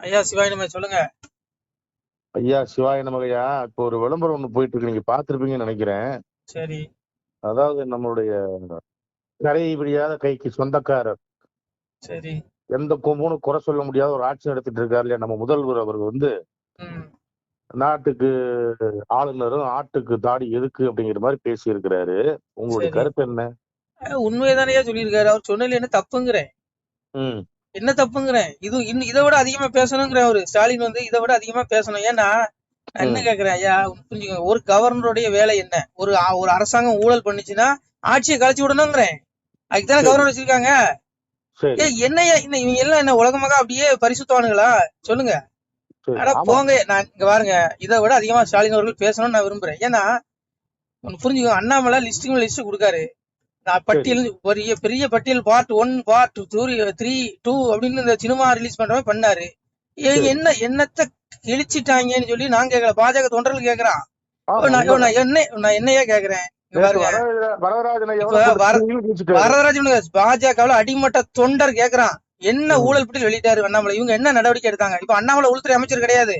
ஐயா சிவாயினமே சொல்லுங்க. ஐயா சிவாய நமகையா? இப்போ ஒரு விளம்பரம் ஒண்ணு போயிட்டு இருக்கு நீங்க பார்த்திருப்பீங்கன்னு நினைக்கிறேன். சரி. அதாவது நம்மளுடைய கரையை விடியாத கைக்கு சொந்தக்காரர். சரி. எந்த கொம்புன்னு குறை சொல்ல முடியாத ஒரு ஆட்சி நடத்திட்டு இருக்காரு இல்லையா? நம்ம முதல்வர் அவர் வந்து நாட்டுக்கு ஆளுநரும் ஆட்டுக்கு தாடி எதுக்கு அப்படிங்கிற மாதிரி பேசி இருக்கிறாரு உங்களுடைய. கருத்து என்ன? உண்மையதானே சொல்லியிருக்காரு. அவர் சொன்னதுல என்ன தப்புங்கிறேன். என்ன தப்புங்கிறேன் இது இன்னும் இதை விட அதிகமா பேசணுங்கிற அவரு ஸ்டாலின் வந்து இதை விட அதிகமா பேசணும். ஏன்னா என்ன. கேக்குறேன் ஐயா புரிஞ்சுக்கோங்க ஒரு கவர்னருடைய வேலை என்ன? ஒரு ஒரு அரசாங்கம் ஊழல் பண்ணுச்சுன்னா ஆட்சியை கழிச்சு விடணுங்கிறேன். அதுக்குதானே. கவர்னர் வச்சிருக்காங்க? என்னையா என்ன இவங்க எல்லாம் என்ன உலகமாக அப்படியே பரிசுத்தவானுங்களா சொல்லுங்க. ஆமா. போங்க நான் இங்க பாருங்க. இதை விட அதிகமா ஸ்டாலின் அவர்கள் பேசணும்னு நான் விரும்புறேன். ஏன்னா புரிஞ்சுக்கோங்க அண்ணாமலை லிஸ்டிங் லிஸ்ட் கொடுக்காரு. பட்டியல் பெரிய பெரிய பட்டியல் part one part two three two அப்படின்னு இந்த சினிமா ரிலீஸ் பண்ற பண்ணாரு. என்ன என்னத்த கிழிச்சிட்டாங்கன்னு சொல்லி நான் கேட்கல பாஜக தொண்டர்கள் கேக்குறான். என்ன நான் என்னையா கேக்குறேன். வரதராஜனை பாஜகவுல அடிமட்ட தொண்டர் கேக்குறான். என்ன. ஊழல் பட்டியல் வெளியிட்டாரு அண்ணாமலை இவங்க என்ன நடவடிக்கை எடுத்தாங்க? இப்ப அண்ணாமலை உள்துறை அமைச்சர் கிடையாது.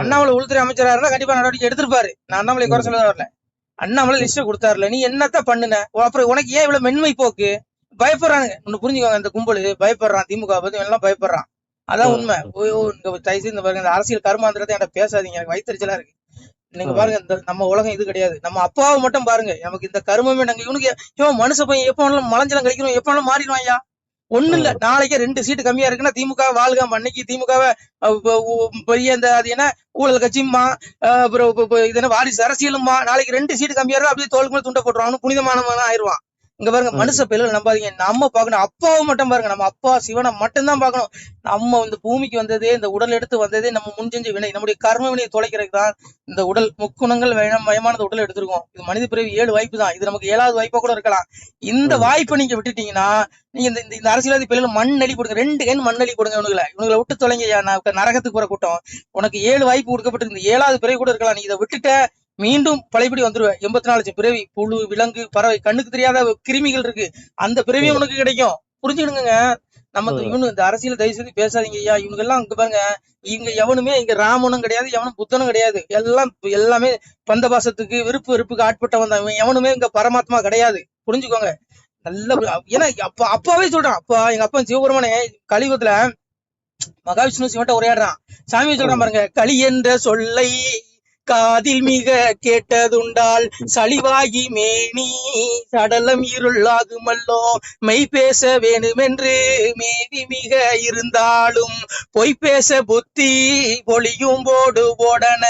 அண்ணாமலை உள்துறை அமைச்சரா இருந்தா கண்டிப்பா நடவடிக்கை எடுத்திருப்பாரு. நான் அண்ணாமலை குறை சொல்ல வரல. அண்ணாமலை லிஸ்ட் கொடுத்தாருல. நீ என்னத்த பண்ணுன? அப்புறம் உனக்கு ஏன் இவ்வளவு மென்மை போக்கு? பயப்படுறானுங்க. ஒண்ணு புரிஞ்சுக்கோங்க இந்த கும்பல். பயப்படுறான். திமுக பத்தி எல்லாம் பயப்படுறான். அதான். உண்மை. தயவு செய்து இந்த பாருங்க இந்த அரசியல் கருமாந்திரத்தை என்கிட்ட பேசாதீங்க. எனக்கு வயிற்றுச்சலா இருக்கு. நீங்க. பாருங்க இந்த நம்ம உலகம் இது கிடையாது. நம்ம அப்பாவை மட்டும் பாருங்க. நமக்கு இந்த கருமமே நாங்க இவனுக்கு இவன் மனுஷ பையன் எப்ப வேணாலும் மலஞ்சலம் கழிக்கணும்? எப்ப வேணாலும் மாறிடுவான் ஐயா. ஒண்ணு இல்ல நாளைக்கே ரெண்டு சீட்டு கம்மியா இருக்குன்னா திமுக வாழ்க அன்னைக்கு திமுகவை பெரிய இந்த அது என்ன ஊழல் கட்சியுமா அப்புறம் இது என்ன வாரிசு அரசியலுமா நாளைக்கு ரெண்டு சீட்டு கம்மியா இருக்கும் அப்படியே தோல் மேல துண்டை போட்டுருவான். புனிதமானவன் ஆயிருவான் இங்க பாருங்க. மனுஷ பிள்ளைகள் நம்பாதீங்க. நம்ம பார்க்கணும். அப்பாவை மட்டும் பாருங்க. நம்ம அப்பா சிவனை மட்டும்தான் பார்க்கணும். நம்ம இந்த பூமிக்கு வந்ததே இந்த உடல் எடுத்து வந்ததே நம்ம முன்செஞ்ச வினை நம்முடைய கர்ம வினையை தொலைக்கிறதுக்கு தான் இந்த உடல் முக்குணங்கள் மயமானது உடல் எடுத்திருக்கோம். இது மனித பிறவி ஏழு வாய்ப்பு தான் இது நமக்கு ஏழாவது வாய்ப்பா கூட இருக்கலாம். இந்த. வாய்ப்பை நீங்க விட்டுட்டீங்கன்னா நீங்க இந்த இந்த- அரசியல்வாதி பிள்ளைகள் மண்ணளி கொடுங்க ரெண்டு கண் மண்ணளி கொடுங்க இவனுங்களை. இவனுங்களை விட்டு தொலைங்க நரகத்துக்கு போற கூட்டம். உனக்கு ஏழு வாய்ப்பு கொடுக்கப்பட்டு இந்த ஏழாவது பிறவி கூட இருக்கலாம். நீ இதை விட்டுட்ட. மீண்டும் பழையபடி வந்துருவ எண்பத்தி நாலு லட்சம் பிறவி புழு விலங்கு பறவை கண்ணுக்கு தெரியாத கிருமிகள் இருக்கு. அந்த பிறவியும் ம். உனக்கு கிடைக்கும். புரிஞ்சுக்கிடுங்க நம்ம. இவனு இந்த அரசியல் தயவு செய்து பேசாதீங்க ஐயா. இவங்க எல்லாம் இங்க பாருங்க. இங்க எவனுமே இங்க ராமனும் கிடையாது எவனும் புத்தனும் கிடையாது. எல்லாம் எல்லாமே பந்தபாசத்துக்கு விருப்பு வெறுப்புக்கு ஆட்பட்டவன் தான். இவன் எவனுமே இங்க பரமாத்மா கிடையாது. புரிஞ்சுக்கோங்க. நல்ல ஏன்னா அப்பா அப்பாவே சொல்றான். அப்பா எங்க அப்பா சிவபெருமானே கலியுகத்துல மகாவிஷ்ணு சிவன்ட்ட உரையாடுறான். சாமி சொல்றான் பாருங்க களி என்ற சொல்லை காதில் மிக கேட்டதுண்டால் சளிவாகி மேனி சடலம் இருளாகுமல்லோ மெய் பேச வேணுமென்று மேவி மிக இருந்தாலும் பொய் பேச புத்தி பொழியும் போடு போடன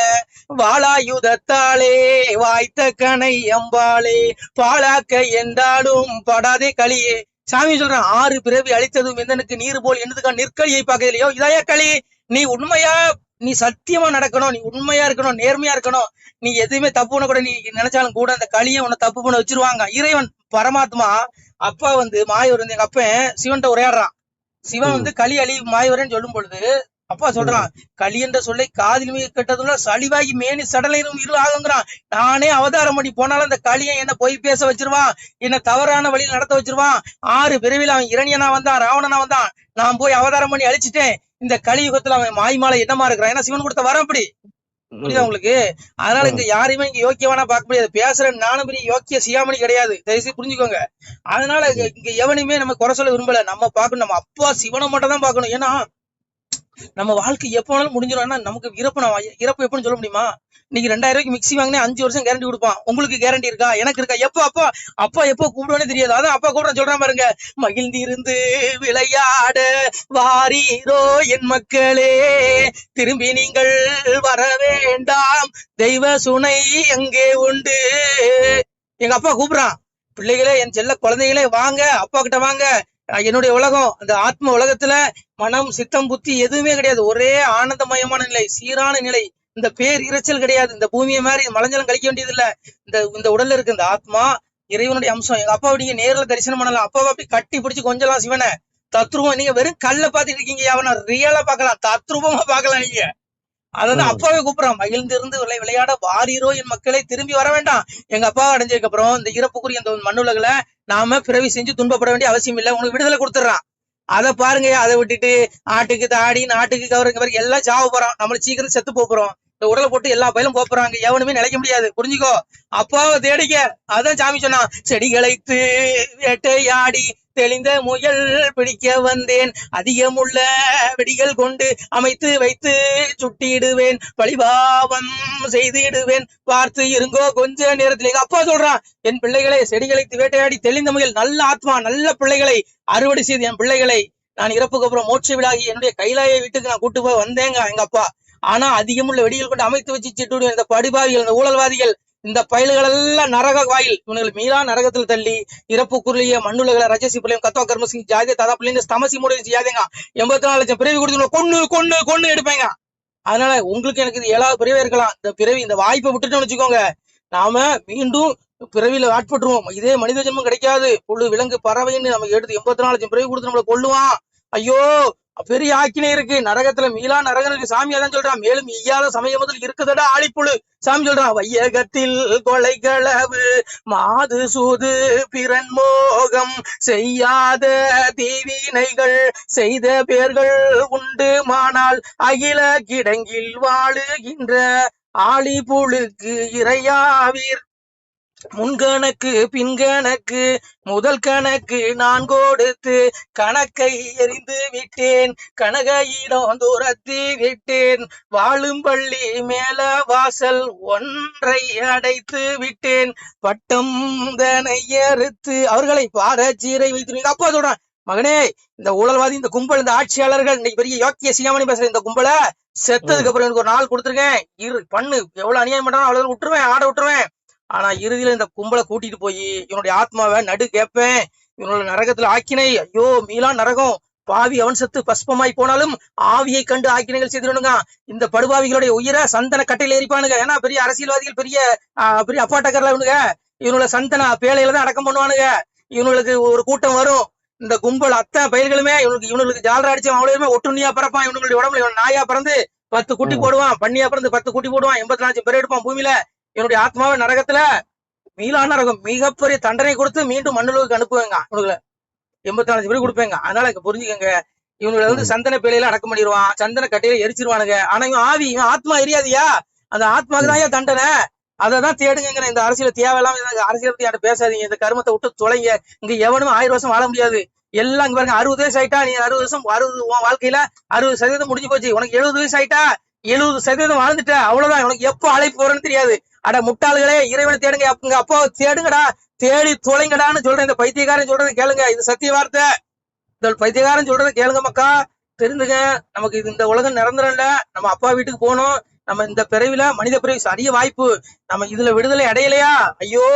வாளாயுதத்தாலே வாய்த்த கனை அம்பாளே பாழாக்க என்றாலும் படாதே களியே. சாமி சொல்றான் ஆறு பிறவி அழித்ததும் எந்தனுக்கு நீர் போல் என்னதுக்கா நிற்கலியை பார்க்கலையோ இதாயா களி நீ உண்மையா நீ சத்தியமா நடக்கணும் நீ உண்மையா இருக்கணும் நேர்மையா இருக்கணும். நீ எதுவுமே தப்பு பண்ண கூட நீ நினைச்சாலும் கூட அந்த களியை உன்னை தப்பு பண்ண வச்சிருவாங்க. இறைவன் பரமாத்மா அப்பா வந்து மாயூர் வந்து எங்க அப்பன் சிவன்ட்ட உரையாடுறான். சிவன் வந்து களி அழி மாயூரன்னு சொல்லும் பொழுது அப்பா சொல்றான் களி என்ற சொல்லை காதில் மிக கெட்டதுள்ள சளிவாகி மேனி சடலும் இரு ஆகுங்கிறான். நானே அவதாரம் பண்ணி போனாலும் அந்த களியை என்ன போய் பேச வச்சிருவான் என்ன தவறான வழியில் நடத்த வச்சிருவான். ஆறு பிரிவில் அவன் இரணியனா வந்தான் ராவணனா வந்தான். நான் போய் அவதாரம் பண்ணி அழிச்சிட்டேன். இந்த கலியுகத்துல அவன் மாய்மாலை என்னமா இருக்கிறான்? ஏன்னா சிவன் கொடுத்த வரம் அப்படி. புரியுதா உங்களுக்கு? அதனால இங்க யாரையுமே இங்க யோக்கியவானா பார்க்க முடியாது. பேசுற நானும் பெரிய யோக்கிய சியாமணி கிடையாது. தயவுசெய்து புரிஞ்சுக்கோங்க. அதனால இங்க- எவனையுமே நம்ம குறை சொல்ல விரும்பல. நம்ம பார்க்கணும். நம்ம அப்பா சிவனை மட்டும் தான் பார்க்கணும். ஏன்னா நம்ம வாழ்க்கை எப்போ வேணாலும் முடிஞ்சிடும்னா நமக்கு இறப்பு நான் இறப்பு எப்படின்னு சொல்ல முடியுமா? இன்னைக்கு ரெண்டாயிரம் ரூபாய்க்கு மிக்ஸி வாங்கினே அஞ்சு வருஷம் கேரண்டி கொடுப்பான். உங்களுக்கு கேரண்டி இருக்கா? எனக்கு இருக்கா? எப்போ அப்பா அப்பா எப்போ கூப்பிடுவானே தெரியாது. அதான் அப்பா கூட சொல்றேன் பாருங்க. மகிழ்ந்திருந்து விளையாட வாரீரோ என் மக்களே. திரும்பி நீங்கள் வர வேண்டாம். தெய்வ சுனை எங்கே உண்டு? எங்க அப்பா கூப்பிடுறான். பிள்ளைகளே என் செல்ல குழந்தைகளே வாங்க. அப்பா கிட்ட வாங்க. என்னுடைய உலகம் அந்த ஆத்ம உலகத்துல மனம் சித்தம் புத்தி எதுவுமே கிடையாது. ஒரே ஆனந்தமயமான நிலை சீரான நிலை. இந்த பேர் இரைச்சல் கிடையாது. இந்த பூமியை மாதிரி மலஞ்சலம் கழிக்க வேண்டியது இல்ல இந்த இந்த உடல்ல இருக்கு இந்த ஆத்மா இறைவனுடைய அம்சம். எங்க அப்பா நீங்க நேர்ல தரிசனம் பண்ணலாம். அப்பாவை அப்படி கட்டி பிடிச்சு கொஞ்சலாம் சிவனை. தத்ரூபம் நீங்க வெறும் கல்ல பாத்துட்டு இருக்கீங்க அவனை ரியலா பாக்கலாம் தத்ரூபமா பாக்கலாம் நீங்க. அதான் ம். அப்பாவே கூப்பிடுறான். மகிழ்ந்து இருந்து விளை- விளையாட வாரீரோ என் மக்களை திரும்பி வர வேண்டாம். எங்க அப்பா அடைஞ்சதுக்கு அப்புறம் இந்த இறப்புக்குரிய இந்த மண்ணுலகில நாம பிறவி செஞ்சு துன்பப்பட வேண்டிய அவசியம் இல்லை. உனக்கு விடுதலை கொடுத்துறான் அத பாருங்க அதை விட்டுட்டு ஆட்டுக்கு தாடி நாட்டுக்கு கவருங்க பாருங்க எல்லாம் சாவ போறோம் நம்மள சீக்கிரம் செத்து போறோம். இந்த உடலை போட்டு எல்லா பயிலும் போறாங்க. எவனுமே நிலைக்க முடியாது. புரிஞ்சுக்கோ? அப்பாவை தேடிக்க. அதான் சாமி சொன்னான் செடிகளைத்து வேட்டையாடி தெளிந்த முயல் பிடிக்க வந்தேன். அதிகமுள்ள வெடிகள் கொண்டு அமைத்து வைத்து சுட்டிடுவேன். பழிபாவம் செய்திடுவேன். பார்த்து இருங்கோ கொஞ்ச நேரத்தில். எங்க அப்பா சொல்றான் என் பிள்ளைகளை செடிகளை வேட்டையாடி தெளிந்த முயல் நல்ல ஆத்மா நல்ல பிள்ளைகளை அறுவடை செய்து என் பிள்ளைகளை. நான் இறப்புக்கு அப்புறம் மோட்ச விழாகி என்னுடைய கைலாய வீட்டுக்கு நான் கூட்டு போய் வந்தேங்க எங்க அப்பா. ஆனா அதிகமுள்ள வெடிகள் கொண்டு அமைத்து வச்சு சிட்டுடுவேன். இந்த படுபாவிகள் இந்த ஊழல்வாதிகள் இந்த பயல்களெல்லாம் நரக வாயில். இவனுகள் மீளா நரகத்தில் தள்ளி இறப்புக்குரிய மண்ணுலகளை ரஜசி பிள்ளையும் கத்தோ கர்மசிங் ஜாதி ததா பிள்ளைங்க ஸ்தமசி மூடி ஜாதிங்க. எண்பத்தி நாலு லட்சம் பிறவி கொடுத்து கொண்டு கொண்டு கொண்டு எடுப்பேங்க. அதனால உங்களுக்கு எனக்கு இது ஏழாவது பிறவே இருக்கலாம். இந்த பிறவி இந்த வாய்ப்பை விட்டுட்டோம்னு வச்சுக்கோங்க. நாம மீண்டும் பிறவியில ஆட்பட்டுருவோம். இதே மனித ஜென்மம் கிடைக்காது. புழு விலங்கு பறவைன்னு நம்ம எடுத்து எண்பத்தி நாலு லட்சம் பிறவி கொடுத்து நம்மளை கொள்ளுவான் ஐயோ பெரிய ஆக்கினை இருக்கு நரகத்துல மீளா நரகம் இருக்கு சாமி அதான் சொல்றான். மேலும் ஈயாத சமயம் முதல் இருக்குதடா ஆழிப்புழு. சாமி சொல்றான் வையகத்தில் கொலைகளவு மாது சூது பிறன் மோகம் செய்யாத தீவினைகள் செய்த பேர்கள் உண்டு. மானால் அகில கிடங்கில் வாழுகின்ற ஆழிப்புழுக்கு இறையாவீர் முன்கணக்கு பின்கணக்கு முதல் கணக்கு நான் கொடுத்து கணக்கை எறிந்து விட்டேன். கனகையிடம் துரத்தி விட்டேன். வாழும் பள்ளி மேல வாசல் ஒன்றை அடைத்து விட்டேன். பட்டம் தனை அறுத்து அவர்களை பாரச்சீரை வைத்து அப்பா சொல்றான் மகனே இந்த ஊழல்வாதி இந்த கும்பல் இந்த ஆட்சியாளர்கள் இன்னைக்கு பெரிய யோக்கிய சியாமணி பேசுற இந்த கும்பலை செத்ததுக்கு அப்புறம் எனக்கு ஒரு நாள் கொடுத்துருக்கேன் இரு பண்ணு. எவ்வளவு அநியாயம் பண்றானோ அவ்வளவு விட்டுருவேன் ஆட விட்டுருவேன். ஆனா இறுதியில இந்த கும்பலை கூட்டிட்டு போய் இவனுடைய ஆத்மாவை நடு கேட்பேன் இவனோட நரகத்துல ஆக்கினை ஐயோ மீளா நரகம். பாவி அவன் செத்து பஸ்பமாய் போனாலும் ஆவியை கண்டு ஆக்கினைகள் செய்திருணுங்க இந்த படுபாவிகளுடைய உயிரை சந்தன கட்டையில எரிப்பானுங்க. ஏன்னா பெரிய அரசியல்வாதிகள் பெரிய பெரிய அப்பாட்டக்கர்ல இவனுங்க. இவனோட சந்தன பேழையில தான் அடக்கம் பண்ணுவானுங்க. இவனுங்களுக்கு ஒரு கூட்டம் வரும். இந்த கும்பல் அத்தனை பயிர்களுமே இவனுக்கு இவனுக்கு ஜாலரா அடிச்சு அவ்வளவுமே ஒட்டுண்ணியா பிறப்பான். இவனுடைய உடம்புல இவன் நாயா பிறந்து பத்து குட்டி. போடுவான். பண்ணியா பிறந்து பத்து குட்டி போடுவான். எண்பத்தி நாலு பேர் எடுப்பான் பூமியில. என்னுடைய ஆத்மாவை நரகத்துல மீளா நரகம் மிகப்பெரிய தண்டனை கொடுத்து மீண்டும் மண்ணுலகுக்கு அனுப்புவேங்க இவனுங்களை எண்பத்தி நாலு பேர் கொடுப்பேங்க. அதனால புரிஞ்சுக்கங்க. இவனுங்களை வந்து. சந்தன பேழையில அடக்கம் பண்ணிடுவான் சந்தன கட்டையில எரிச்சிருவானுங்க. ஆனா இவன் ஆவி இவன் ஆத்மா எரியாதியா? அந்த ஆத்மாக்கு தான் ஏன் தண்டனை? அததான் தேடுங்கிற இந்த அரசியல் தேவையில்லாம அரசியல் பத்தி யார்ட்ட பேசாதீங்க. இந்த கருமத்தை விட்டு தொலைங்க. இங்க எவனும் ஆயிரம் வருஷம் வாழ முடியாது. எல்லாம் இங்க பாருங்க அறுபது வயசு ஆயிட்டா நீ அறுபது வருஷம் அறுபது உன் வாழ்க்கையில அறுபது சதவீதம் முடிஞ்சு போச்சு. உனக்கு எழுபது வயசு ஆயிட்டா எழுபது சதவீதம் வாழ்ந்துட்டேன் அவ்வளவுதான். உனக்கு எப்போ அழைப்பு போறேன்னு தெரியாது. அட முட்டாள்களே இறைவனை தேடுங்க. உங்க அப்போ தேடுங்கடா. தேடி தொலைங்கடான்னு சொல்றேன் இந்த பைத்தியக்காரன் சொல்றதை கேளுங்க. இது சத்திய வார்த்தை. இந்த பைத்தியக்காரன் சொல்றதை கேளுங்க மக்கா. தெரிஞ்சுங்க. நமக்கு இது இந்த உலகம் நிரந்தரம் இல்ல நம்ம அப்பா வீட்டுக்கு போகணும். நம்ம இந்த பிறவில மனித பிறவி சரிய வாய்ப்பு. நம்ம இதுல விடுதலை அடையலையா? ஐயோ.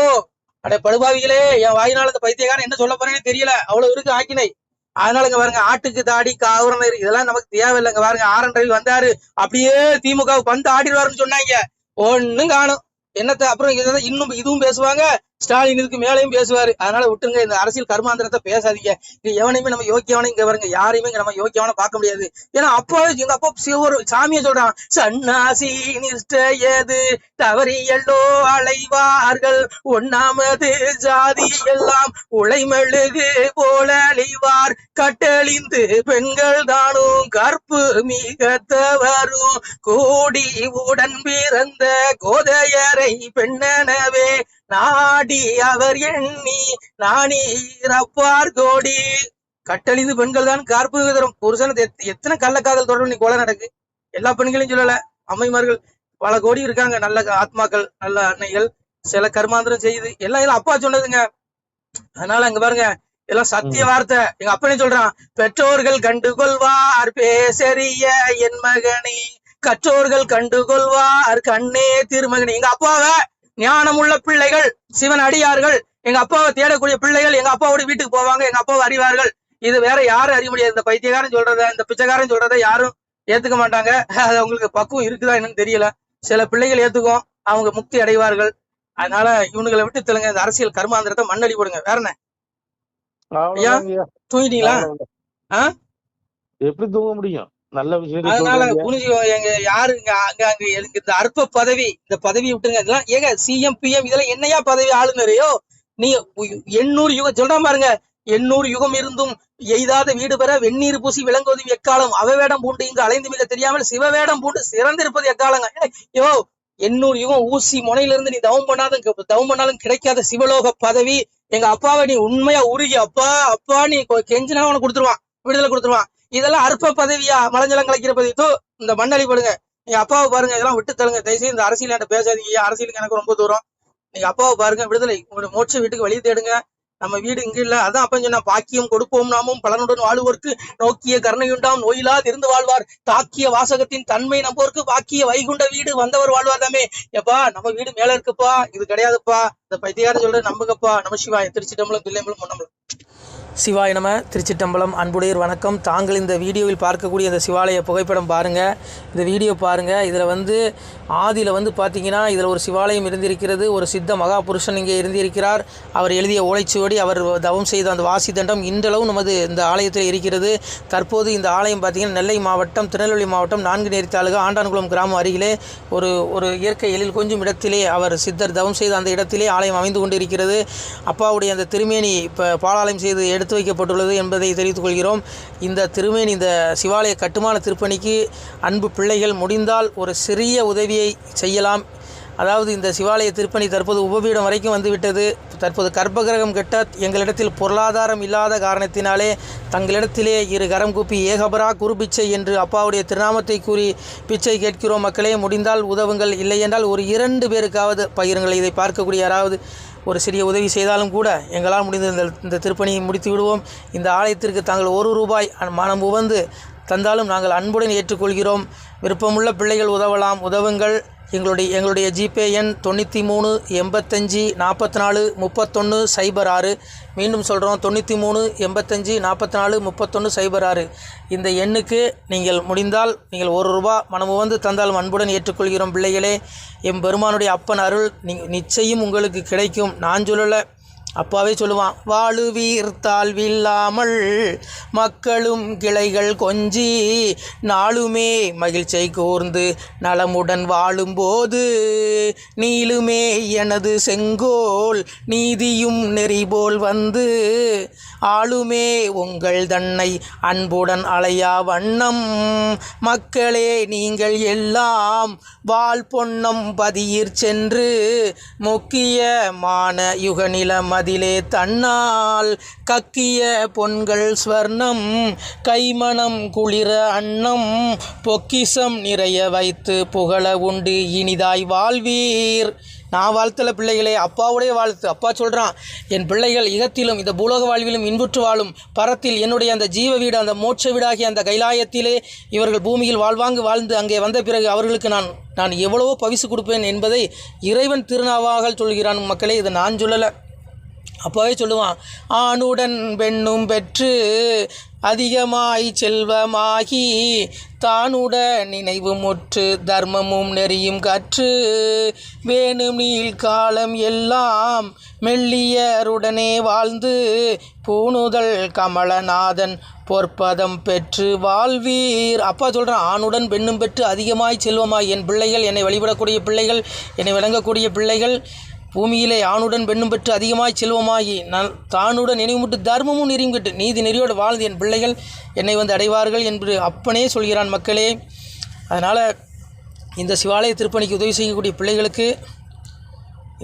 அட படுபாவிகளே என் வாயினால இந்த பைத்தியக்காரன் என்ன சொல்ல போறேன்னு தெரியல. அவ்வளவு இருக்கு ஆக்கினை. அதனால இங்க பாருங்க ஆட்டுக்கு தாடி காவரம் இதெல்லாம் நமக்கு தேவையில்லைங்க பாருங்க. ஆரன் ரயில் வந்தாரு. அப்படியே திமுக வந்து ஆடிடுவாருன்னு சொன்னாங்க. ஒண்ணும் காணும். என்னத்த அப்புறம் இன்னும் இதுவும் பேசுவாங்க. ஸ்டாலின் இதுக்கு மேலேயும் பேசுவாரு. அதனால விட்டுருங்க இந்த அரசியல் கர்மாந்திரத்தை பேசாதீங்க. இங்க எவனையுமே நம்ம யோக்கியவனை இங்க வருங்க யாரையுமே இங்க நம்ம யோக்கியவனை பார்க்க முடியாது. ஏன்னா அப்போ எங்க அப்பா சிவரு சாமியை சொல்றான் சன்னாசி நிஷ்ட ஏது தவறியல்லோ அலைவார்கள் ஒண்ணாமது ஜாதி எல்லாம் உழைமெழுகு போல அழிவார். கட்டழிந்து பெண்கள் தானும் கற்பு மிக தவறும் கூடி உடன் பிறந்த கோதையரை பெண்ணனவே நாடி அவர் எண்ணி நாணீரப்பார் கோடி. கட்டழிந்து பெண்கள் தான் கற்பு தரும் புருஷனுக்கு எத்- எத்தனை கள்ளக்காதல் தொடர்பு நீ கொலை நடக்கு? எல்லா பெண்களையும் சொல்லல. அம்மைமார்கள் பல கோடி இருக்காங்க. நல்ல ஆத்மாக்கள் நல்ல அன்னைகள் சில கர்மாந்திரம் செய்யுது எல்லாம் எல்லாம் அப்பா சொன்னதுங்க. அதனால அங்க பாருங்க எல்லாம் சத்திய வார்த்தை. எங்க அப்பனே சொல்றான் பெற்றோர்கள் கண்டுகொள்வார் பேசறிய என் மகனே. கற்றோர்கள் கண்டுகொள்வார் கண்ணே திருமகனே. எங்க அப்பாவை ஞானமுள்ள பிள்ளைகள் சிவன் அடியார்கள். எங்க அப்பாவை தேடக்கூடிய பிள்ளைகள் எங்க அப்பாவோட வீட்டுக்கு போவாங்க. எங்க அப்பாவை அறிவார்கள். இது வேற யாரும் அறிய முடியாது. இந்த பைத்தியக்காரன் சொல்றத இந்த பிச்சைக்காரன் சொல்றத யாரும் ஏத்துக்க மாட்டாங்க. அது அவங்களுக்கு பக்குவம் இருக்குதா என்னன்னு தெரியல. சில பிள்ளைகள் ஏத்துக்கும். அவங்க முக்தி அடைவார்கள். அதனால இவனுங்களை விட்டு தெலுங்க இந்த அரசியல் கர்மாந்திரத்தை மண்ணடி போடுங்க. வேற என்ன? அவ்வளவுதாங்கய்யா. தூங்கிட்டீங்களா? எப்படி தூங்க முடியும்? நல்ல விஷயத்தை அதனால புரிஞ்சுக்கோ எங்க யாரு இங்க அங்க அங்க எனக்கு இந்த அற்ப பதவி இந்த பதவி விட்டுருங்க. இதெல்லாம் ஏங்க சிஎம் பிஎம் இதெல்லாம் என்னையா பதவி ஆளுநரையோ? நீ எண்ணூறு யுகம் சொல்றான் பாருங்க. எண்ணூறு யுகம் இருந்தும் எய்தாத வீடு பெற வெந்நீர் பூசி விளங்குவதும் எக்காலம். அவவேடம் பூண்டு இங்கு அலைந்து மிக தெரியாமல் சிவவேடம் பூண்டு சிறந்திருப்பது எக்காலங்க. யோ எண்ணூறு யுகம் ஊசி முனையிலிருந்து நீ தவம் பண்ணாலும் கி- தவம் பண்ணாலும் கிடைக்காத சிவலோக பதவி. எங்க அப்பாவை நீ உண்மையா உருகி அப்பா அப்பா நீ கெஞ்சினா உனக்கு கொடுத்துருவான். விடுதலை கொடுத்துருவான். இதெல்லாம் அற்ப பதவியா? மலஞ்சலம் கலைக்கிற பதவி. இந்த மண்ணளி படுங்க. நீங்க அப்பாவை பாருங்க இதெல்லாம் விட்டு தருங்க தயவுசெய்து இந்த அரசியல் என்கிட்ட பேசாதீங்க. அரசியலுக்கு எனக்கு ரொம்ப தூரம். நீங்க அப்பாவை பாருங்க விடுதலை. உங்களுடைய மோட்ச வீட்டுக்கு வழி தேடுங்க. நம்ம வீடு இங்க இல்ல. அதான் அப்ப சொன்ன பாக்கியம் கொடுப்போம் நாமும். பலனுடன் வாழ்வோருக்கு நோக்கிய கருணையுண்டாம். நோயிலா இருந்து வாழ்வார். தாக்கிய வாசகத்தின் தன்மை நம்போருக்கு பாக்கிய வைகுண்ட வீடு வந்தவர் வாழ்வார் தாமே. எப்பா நம்ம வீடு மேல இருக்குப்பா. இது கிடையாதுப்பா. இந்த பைத்தியார சொல்ற நம்புங்கப்பா. நம்ம சிவாய. திருச்சிட்டம்பலம் தில்லைம்பலம் பொன்னம்பலம். சிவாய நம திருச்சிட்டம்பலம் அன்புடையர் வணக்கம். தாங்கள் இந்த வீடியோவில் பார்க்கக்கூடிய இந்த சிவாலய புகைப்படம் பாருங்கள் இந்த வீடியோ பாருங்கள் இதில் வந்து ஆதியில் வந்து பார்த்தீங்கன்னா இதில் ஒரு சிவாலயம் இருந்திருக்கிறது. ஒரு சித்த மகா புருஷன் இங்கே இருந்திருக்கிறார். அவர் எழுதிய ஓலைச்சுவடி அவர் தவம் செய்த அந்த வாசி தண்டம் இன்றளவும் நமது இந்த ஆலயத்தில் இருக்கிறது. தற்போது இந்த ஆலயம் பார்த்திங்கன்னா நெல்லை மாவட்டம் திருநெல்வேலி மாவட்டம் நான்கு நேரி தாலுகா ஆண்டான்குளம் கிராமம் அருகிலே ஒரு ஒரு இயற்கை எழில் கொஞ்சம் இடத்திலே அவர் சித்தர் தவம் செய்த அந்த இடத்திலே ஆலயம் அமைந்து கொண்டிருக்கிறது. அப்பாவுடைய அந்த திருமேனி இப்போ பாலாலயம் செய்து எடுத்து வைக்கப்பட்டுள்ளது என்பதை தெரிவித்துக் கொள்கிறோம். இந்த திருமேனி இந்த சிவாலய கட்டுமான திருப்பணிக்கு அன்பு பிள்ளைகள் முடிந்தால் ஒரு சிறிய உதவியை செய்யலாம். அதாவது இந்த சிவாலய திருப்பணி தற்போது உபபீடம் வரைக்கும் வந்துவிட்டது. தற்போது கர்ப்பகிரகம் கெட்ட எங்களிடத்தில் பொருளாதாரம் இல்லாத காரணத்தினாலே தங்களிடத்திலே இரு கரம் கூப்பி ஏகபரா குரு பிச்சை என்று அப்பாவுடைய திருநாமத்தை கூறி பிச்சை கேட்கிறோம். மக்களே முடிந்தால் உதவுங்கள். இல்லை என்றால் ஒரு இரண்டு பேருக்காவது பகிருங்கள். இதை பார்க்கக்கூடிய யாராவது ஒரு சிறிய உதவி செய்தாலும் கூட எங்களால் முடிந்த இந்த இந்த திருப்பணியை முடித்து விடுவோம். இந்த ஆலயத்திற்கு தாங்கள் ஒரு ரூபாய் மனம் உவந்து தந்தாலும் நாங்கள் அன்புடன் ஏற்றுக்கொள்கிறோம். விருப்பமுள்ள பிள்ளைகள் உதவலாம் உதவுங்கள். எங்களுடைய எங்களுடைய ஜிபே எண் தொண்ணூற்றி மூணு எண்பத்தஞ்சி நாற்பத்தி நாலு முப்பத்தொன்று சைபர் ஆறு. மீண்டும் சொல்கிறோம் தொண்ணூற்றி மூணு எண்பத்தஞ்சி நாற்பத்தி நாலு முப்பத்தொன்று சைபர் ஆறு. இந்த எண்ணுக்கு நீங்கள் முடிந்தால் நீங்கள் ஒரு ரூபா மனமு வந்து தந்தாலும் அன்புடன் ஏற்றுக்கொள்கிறோம். பிள்ளைகளே எம் பெருமானுடைய அப்பன் அருள் நிச்சயம் உங்களுக்கு கிடைக்கும். நான் சொல்லலை அப்பாவே சொல்லுவான் வாழுவீர் தாழ்வில்லாமல் மக்களும் கிளைகள் கொஞ்சி நாளுமே மகிழ்ச்சியை கூர்ந்து நலமுடன் வாழும்போது நீளுமே எனது செங்கோல் நீதியும் நெறிபோல் வந்து ஆளுமே உங்கள் தன்னை அன்புடன் அலையா வண்ணம். மக்களே நீங்கள் எல்லாம் வாழ் பொன்னம் பதியிற் சென்று முக்கியமான யுகநில அதிலே தன்னால் கக்கிய பொன்கள் ஸ்வர்ணம் கைமணம் குளிர அன்னம் பொக்கிசம் நிறைய வைத்து புகழ உண்டு இனிதாய் வாழ்வீர். நான் வாழ்த்தல பிள்ளைகளே அப்பாவுடைய வாழ்த்து. அப்பா சொல்கிறான் என் பிள்ளைகள் இகத்திலும் இந்த பூலோக வாழ்விலும் இன்புற்று வாழும். பரத்தில் என்னுடைய அந்த ஜீவ வீடு அந்த மோட்ச வீடாகிய அந்த கைலாயத்திலே இவர்கள் பூமியில் வாழ்வாங்கு வாழ்ந்து அங்கே வந்த பிறகு அவர்களுக்கு நான் நான் எவ்வளவோ பவிசு கொடுப்பேன் என்பதை இறைவன் திருநாவாக சொல்கிறான். மக்களே இதை நான் சொல்லலை. அப்போவே சொல்லுவான் ஆணுடன் பெண்ணும் பெற்று அதிகமாய் செல்வமாகி தானுட நினைவு முற்று தர்மமும் நெறியும் கற்று வேணும் நீள் காலம் எல்லாம் மெல்லியருடனே வாழ்ந்து பூணுதல் கமலநாதன் பொற்பதம் பெற்று வாழ்வீர். அப்பா சொல்கிறான் ஆணுடன் பெண்ணும் பெற்று அதிகமாய் செல்வமாய் என் பிள்ளைகள் என்னை வழிபடக்கூடிய பிள்ளைகள் என்னை விளங்கக்கூடிய பிள்ளைகள் பூமியிலே ஆணுடன் பெண்ணும் பெற்று அதிகமாய் செல்வமாகி நான் தானுடன் நினைவுமிட்டு தர்மமும் நெறியும் நீதி நெறியோடு வாழ்ந்து என் பிள்ளைகள் என்னை வந்து அடைவார்கள் என்று அப்பனே சொல்கிறான் மக்களே. அதனால் இந்த சிவாலய திருப்பணிக்கு உதவி செய்யக்கூடிய பிள்ளைகளுக்கு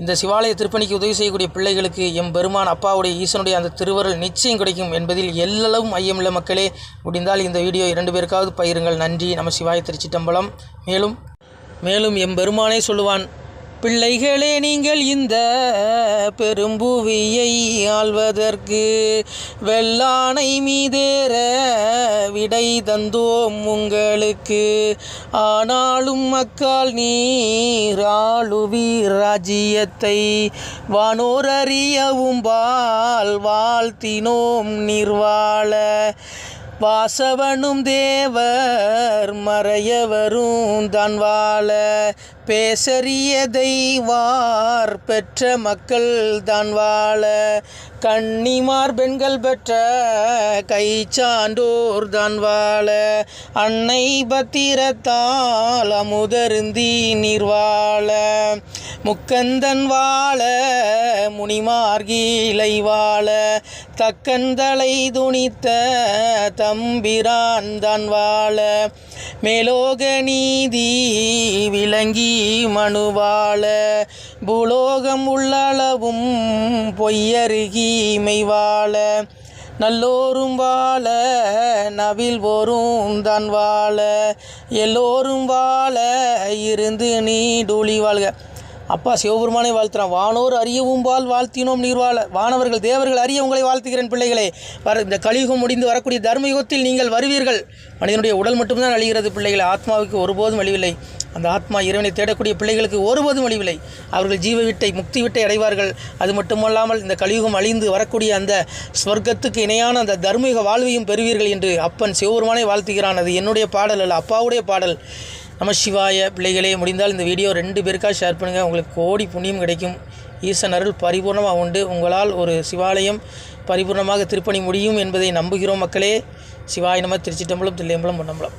இந்த சிவாலய திருப்பணிக்கு உதவி செய்யக்கூடிய பிள்ளைகளுக்கு எம் பெருமான் அப்பாவுடைய ஈசனுடைய அந்த திருவருள் நிச்சயம் கிடைக்கும் என்பதில் எல்லளவும் ஐயமில்ல மக்களே. முடிந்தால் இந்த வீடியோ இரண்டு பேருக்காவது பயிருங்கள் நன்றி. நம்ம சிவாய திருச்சிட்டம்பலம். மேலும் மேலும் எம் பெருமானே சொல்லுவான் பிள்ளைகளே நீங்கள் இந்த பெரும்புவியை ஆள்வதற்கு வெள்ளானை மீதேற விடை தந்தோம் உங்களுக்கு. ஆனாலும் மக்கால் நீராளுவி ராஜ்யத்தை வானோர் அறியவும் பால் வாழ்த்தினோம் நிர்வாழ. வாசவனும் தேவர் மறையவரும் தான் வாழ பேசறியதை வார் பெற்ற மக்கள் தான் வாழ கன்னிமார் பெண்கள் பெற்ற கை சான்றோர் தான் வாழ அன்னை பத்திரத்தால் அமுதருந்தி நீர் வாழ முக்கந்தன் வாழ முனிமார்கீழை வாழ தக்கந்தலை துணித்த தம்பிரான் தான் வாழ மேலோக நீதி விளங்கி மனுவாள பூலோகம் உள்ளளவும் பொய்யருகி வாழ நல்லோரும் வாழ நவில் போரும் தான் வாழ எல்லோரும் வாழ இருந்து நீடூழி வாழ்க. அப்பா சிவபெருமானை வாழ்த்துறான். வானோர் அறியவும் பால் வாழ்த்தினோம் நீர் வாழ வானவர்கள் தேவர்கள் அறிய உங்களை வாழ்த்துகிறேன் பிள்ளைகளே. வர இந்த கலியுகம் முடிந்து வரக்கூடிய தர்மயுகத்தில் நீங்கள் வருவீர்கள். மனிதனுடைய உடல் மட்டும்தான் அழிகிறது பிள்ளைகளை. ஆத்மாவுக்கு ஒருபோதும் அழிவில்லை. அந்த ஆத்மா இறைவனை தேடக்கூடிய பிள்ளைகளுக்கு ஒருபோதும் அழிவில்லை. அவர்கள் ஜீவ விட்டை முக்தி விட்டை அடைவார்கள். அது மட்டுமல்லாமல் இந்த கலியுகம் அழிந்து வரக்கூடிய அந்த ஸ்வர்க்கத்துக்கு இணையான அந்த தர்மீக வாழ்வையும் பெறுவீர்கள் என்று அப்பன் சிவபெருமானை வாழ்த்துகிறான். அது என்னுடைய பாடல் அல்ல அப்பாவுடைய பாடல். நம சிவாய பிள்ளைகளே முடிந்தால் இந்த வீடியோ ரெண்டு பேருக்காக ஷேர் பண்ணுங்கள் உங்களுக்கு கோடி புண்ணியம் கிடைக்கும். ஈசன் அருள் பரிபூர்ணமாக உண்டு. உங்களால் ஒரு சிவாலயம் பரிபூர்ணமாக திருப்பணி முடியும் என்பதை நம்புகிறோம் மக்களே. சிவாய நம திருச்சிட்டம்பலம் தில்லையம்பலம் பொன்னம்பலம்.